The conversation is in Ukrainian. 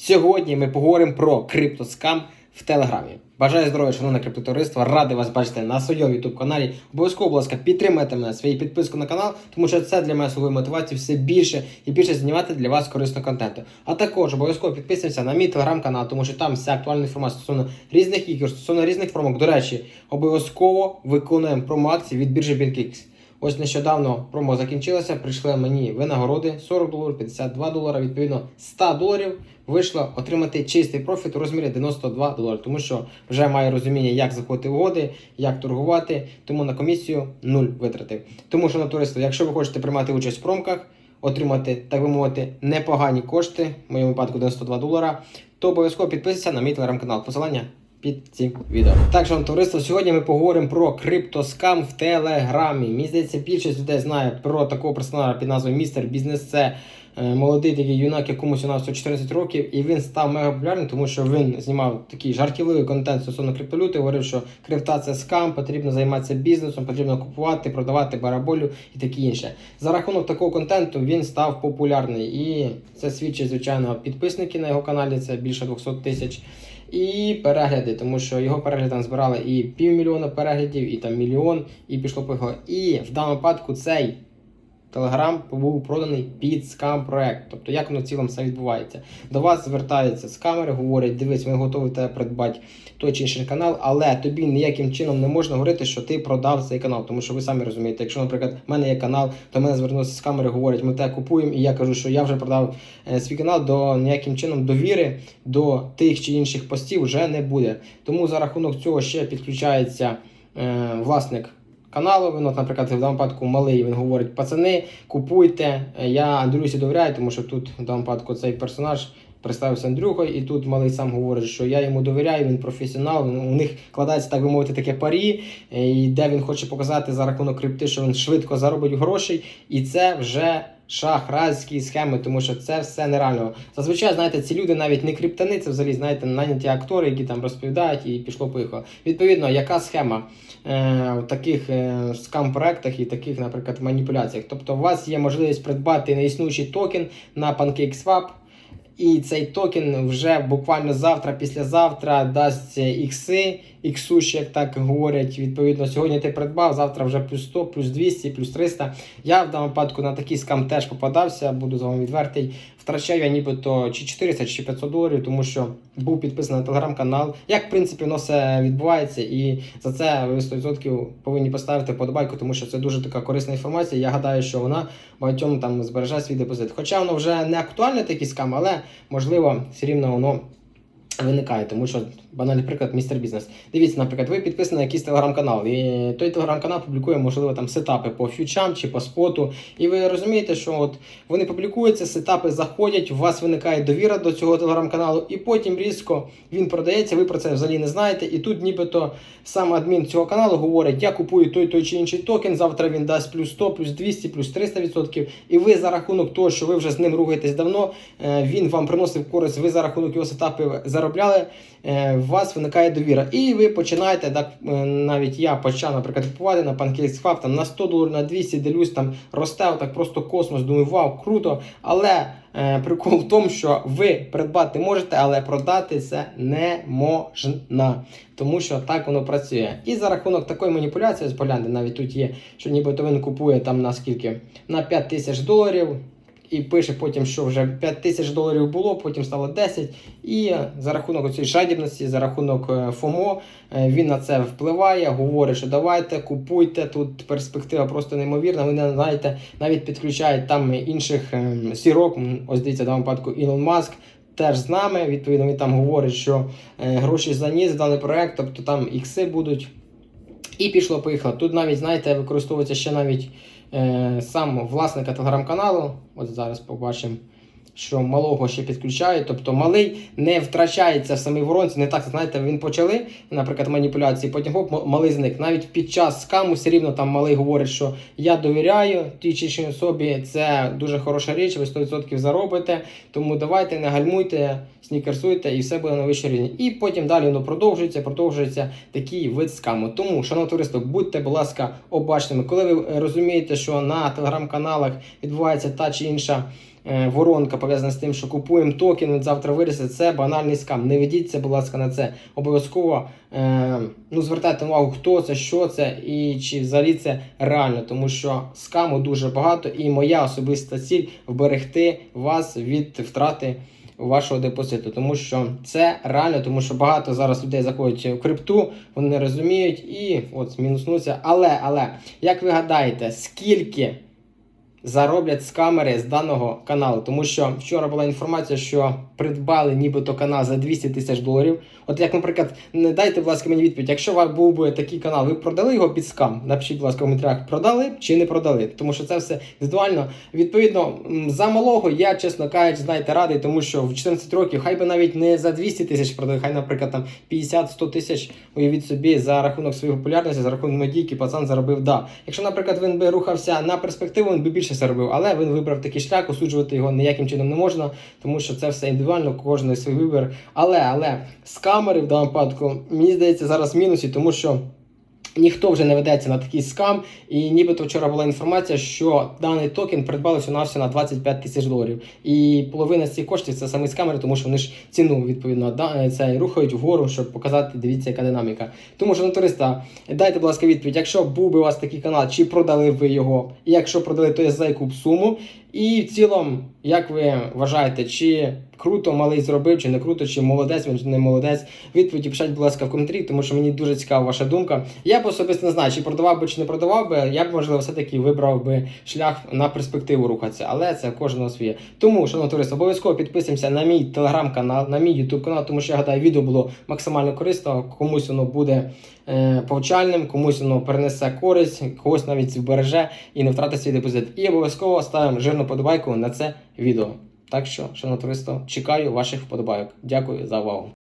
Сьогодні ми поговоримо про криптоскам в Телеграмі. Бажаю здоров'я, шановне криптотовариство. Радий вас бачити на своєму youtube каналі. Обов'язково, будь ласка, підтримайте мене своєю підпискою на канал, тому що це для мене слугує мотивації все більше і більше знімати для вас корисного контенту. А також обов'язково підписуйтесь на мій телеграм-канал, тому що там вся актуальна інформація стосовно різних ігор, стосовно різних промок. До речі, обов'язково виконуємо промо-акції від біржі BitKix. Ось нещодавно промо закінчилося, прийшли мені винагороди 40 доларів, 52 долари, відповідно 100 доларів вийшло отримати чистий профіт у розмірі 92 долари, тому що вже маю розуміння, як заходити угоди, як торгувати, тому на комісію нуль витратив. Тому що на туристи, якщо ви хочете приймати участь в промках, отримати, так би мовити, непогані кошти, в моєму випадку 92 долара, то обов'язково підписуйся на мій телеграм-канал. Посилання під цим відео. Так, шановне товариство, сьогодні ми поговоримо про криптоскам в Телеграмі. Мені здається, більшість людей знає про такого персонажа під назвою Містер Бізнес. Це е, молодий такий юнак, якомусь у нас 14 років, і він став мега популярним, тому що він знімав такий жартівливий контент стосовно криптовалюти, говорив, що крипта це скам, потрібно займатися бізнесом, потрібно купувати, продавати бараболю і таке інше. За рахунок такого контенту він став популярний. І це свідчить, звичайно, підписники на його каналі, це більше 200 тисяч. І перегляди, тому що його перегляди там збирали і півмільйона переглядів, і там мільйон, і пішло поїхало. І в даному випадку цей Телеграм був проданий під скам проект. Тобто, як воно в цілому все відбувається. До вас звертаються з камери, говорять, дивись, ми готові тебе придбати той чи інший канал, але тобі ніяким чином не можна говорити, що ти продав цей канал. Тому що ви самі розумієте, якщо, наприклад, в мене є канал, то мене звернуться з камери, говорять, ми тебе купуємо, і я кажу, що я вже продав е, свій канал, до ніяким чином довіри до тих чи інших постів вже не буде. Тому за рахунок цього ще підключається е, власник каналу. Він, от, наприклад, в даному випадку малий він говорить: пацани, купуйте. Е, Я Андрюсі довіряю, тому що тут в даному випадку цей персонаж. Представився Андрюхою, і тут малий сам говорить, що я йому довіряю, він професіонал. У них кладається, так би мовити, таке парі, е, і де він хоче показати за рахунок крипти, що він швидко заробить грошей, і це вже шахрайські схеми, тому що це все нереально. Зазвичай, знаєте, ці люди навіть не криптани, це взагалі, знаєте, наняті актори, які там розповідають і пішло поїхало. Відповідно, яка схема е, в таких е, скам-проектах і таких, наприклад, маніпуляціях? Тобто, у вас є можливість придбати неіснуючий токен на PancakeSwap, і цей токен вже буквально завтра, післязавтра дасть ікси, іксуші, як так говорять. Відповідно, сьогодні ти придбав, завтра вже плюс 100, плюс 200, плюс 300. Я в даному випадку на такий скам теж попадався, буду з вами відвертий. Втрачаю я нібито чи 400, чи 500 доларів, тому що був підписаний на телеграм-канал. Як в принципі воно все відбувається, і за це ви 100% повинні поставити подобайку, тому що це дуже така корисна інформація. Я гадаю, що вона багатьом там збереже свій депозит. Хоча воно вже не актуальне такий скам, але можливо все рівно воно. Виникає, тому що банальний приклад містер бізнес. Дивіться, наприклад, ви підписані на якийсь телеграм-канал, і той телеграм-канал публікує, можливо, там сетапи по фьючам чи по споту. І ви розумієте, що от вони публікуються, сетапи заходять, у вас виникає довіра до цього телеграм-каналу, і потім різко він продається, ви про це взагалі не знаєте. І тут нібито сам адмін цього каналу говорить, я купую той той чи інший токен, завтра він дасть плюс 100, плюс 200, плюс 300%. І ви за рахунок того, що ви вже з ним рухаєтесь давно, е, він вам приносив користь, ви за рахунок його сетапів заробляли, е, у вас виникає довіра. І ви починаєте, так е, навіть я почав, наприклад, купувати на PancakeSwap там на 100 доларів, на 200 делюсь, там росте так просто космос. Думаю, вау, круто. Але е, прикол в тому, що ви придбати можете, але продати це не можна. Тому що так воно працює. І за рахунок такої маніпуляції, погляньте, навіть тут є, що нібито він купує там на скільки? На 5 тисяч доларів. І пише потім, що вже 5 тисяч доларів було, потім стало 10. І за рахунок цієї жадібності, за рахунок е, ФОМО, е, він на це впливає, говорить, що давайте, купуйте, тут перспектива просто неймовірна. Ви не знаєте, навіть підключають там інших ем, сірок. Ось дивіться, в даному випадку Ілон Маск. Теж з нами, відповідно, він там говорить, що е, гроші заніс в даний проект, тобто там ікси будуть. І пішло поїхало. Тут навіть, знаєте, використовується ще навіть е, сам власника телеграм-каналу. От зараз побачимо, що малого ще підключають. Тобто малий не втрачається в самій воронці. Не так, знаєте, він почали, наприклад, маніпуляції, потім хоп, малий зник. Навіть під час скаму все рівно там малий говорить, що я довіряю тій чи іншій особі, це дуже хороша річ, ви 100% заробите. Тому давайте не гальмуйте, снікерсуйте і все буде на вищій рівні. І потім далі воно продовжується, продовжується такий вид скаму. Тому, шановне товариство, будьте, будь ласка, обачними. Коли ви розумієте, що на телеграм-каналах відбувається та чи інша воронка пов'язана з тим, що купуємо токен, завтра вирісте. Це банальний скам. Не ведіться, будь ласка, на це. Обов'язково е, ну, звертайте увагу, хто це, що це і чи взагалі це реально, тому що скаму дуже багато, і моя особиста ціль вберегти вас від втрати вашого депозиту, тому що це реально, тому що багато зараз людей заходять в крипту, вони не розуміють і от мінуснуться. Але, але як ви гадаєте, скільки зароблять з камери з даного каналу? Тому що вчора була інформація, що придбали нібито канал за 200 тисяч доларів. От як, наприклад, не дайте, будь ласка, мені відповідь, якщо у вас був би такий канал, ви продали його під скам? Напишіть, будь ласка, в коментарях, продали чи не продали, тому що це все індивідуально. Відповідно, за малого я, чесно кажучи, знаєте, радий, тому що в 14 років хай би навіть не за 200 тисяч продали, хай, наприклад, там 50-100 тисяч, уявіть собі, за рахунок своєї популярності, за рахунок медійки, пацан заробив, да. Якщо, наприклад, він би рухався на перспективу, він би більше заробив, але він вибрав такий шлях, осуджувати його ніяким чином не можна, тому що це все індивідуально, кожен свій вибір. Але, але з камери в даному випадку, мені здається, зараз в мінусі, тому що. Ніхто вже не ведеться на такий скам, і нібито вчора була інформація, що даний токен придбали всього на на 25 тисяч доларів. І половина з цих коштів це саме з камери, тому що вони ж ціну відповідно да, це рухають вгору, щоб показати, дивіться, яка динаміка. Тому що туриста, дайте, будь ласка, відповідь, якщо був би у вас такий канал, чи продали ви його? І якщо продали, то я за яку б суму. І в цілому, як ви вважаєте, чи круто малий зробив, чи не круто, чи молодець, він чи не молодець? Відповіді пишіть, будь ласка, в коментарі, тому що мені дуже цікава ваша думка. Я б особисто не знаю, чи продавав би, чи не продавав би. Я б, можливо, все-таки вибрав би шлях на перспективу рухатися, але це кожного своє. Тому, шановні туристи, обов'язково підписуємося на мій телеграм-канал, на мій ютуб канал, тому що я гадаю, відео було максимально корисно. Комусь воно буде е, повчальним, комусь воно перенесе користь, когось навіть збереже і не втратить свій депозит. І обов'язково ставимо жирну подобайку на це відео. Так що, шановне товариство, чекаю ваших вподобайок. Дякую за увагу.